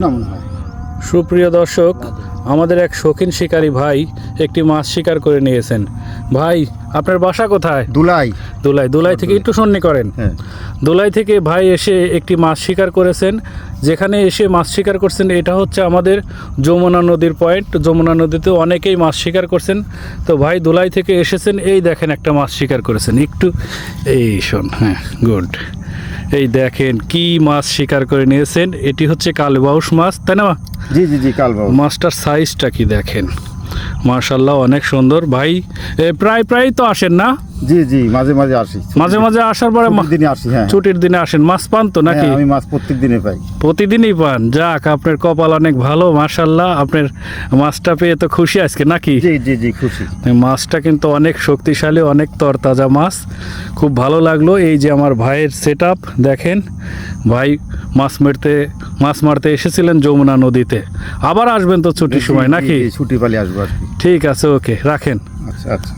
হয়। সুপ্রিয় দর্শক আমাদের এক শৌখিন শিকারী ভাই একটি মাছ শিকার করে নিয়েছেন। ভাই আপনার বাসা কোথায়? দুলাই। দুলাই দুলাই থেকে একটু সন্নি করেন। দুলাই দোলাই থেকে ভাই এসে একটি মাছ শিকার করেছেন। যেখানে এসে মাছ শিকার করছেন এটা হচ্ছে আমাদের যমুনা নদীর পয়েন্ট যমুনা নদীতে অনেকেই মাছ শিকার করছেন। তো ভাই দোলাই থেকে এসেছেন এই দেখেন একটা মাছ শিকার করেছেন। একটু এই শোন হ্যাঁ গুড এই দেখেন কি মাছ শিকার করে নিয়েছেন। এটি হচ্ছে কালবাউস মাছ তাই না জি জি জি কালবাউস। মাছটার সাইজটা কি দেখেন? মার্শাল্লাহ অনেক সুন্দর। ভাই প্রায় প্রায় তো আসেন না? জি জি মাঝে মাঝে আসি। মাঝে মাঝে আসার পরে দিনে আসি হ্যাঁ। ছুটির দিনে আসেন। মাছ পান তো নাকি? হ্যাঁ, আমি মাছ প্রত্যেক দিনে পাই। প্রতিদিনই পান? যাক আপনার কপাল অনেক ভালো মাশাল্লাহ আপনার মাছটা পেয়ে তো খুশি আজকে নাকি? জি জি জি খুশি। মাছটা কিন্তু অনেক শক্তিশালী অনেক তরতাজা মাছ। খুব ভালো লাগল। এই যে আমার ভাইয়ের সেট দেখেন। ভাই মাছ মারতে মাছ মারতে এসেছিলেন যমুনা নদীতে। আবার আসবেন তো ছুটির সময় নাকি? ছুটি পালি আসব ঠিক আছে ওকে রাখেন। আচ্ছা আচ্ছা।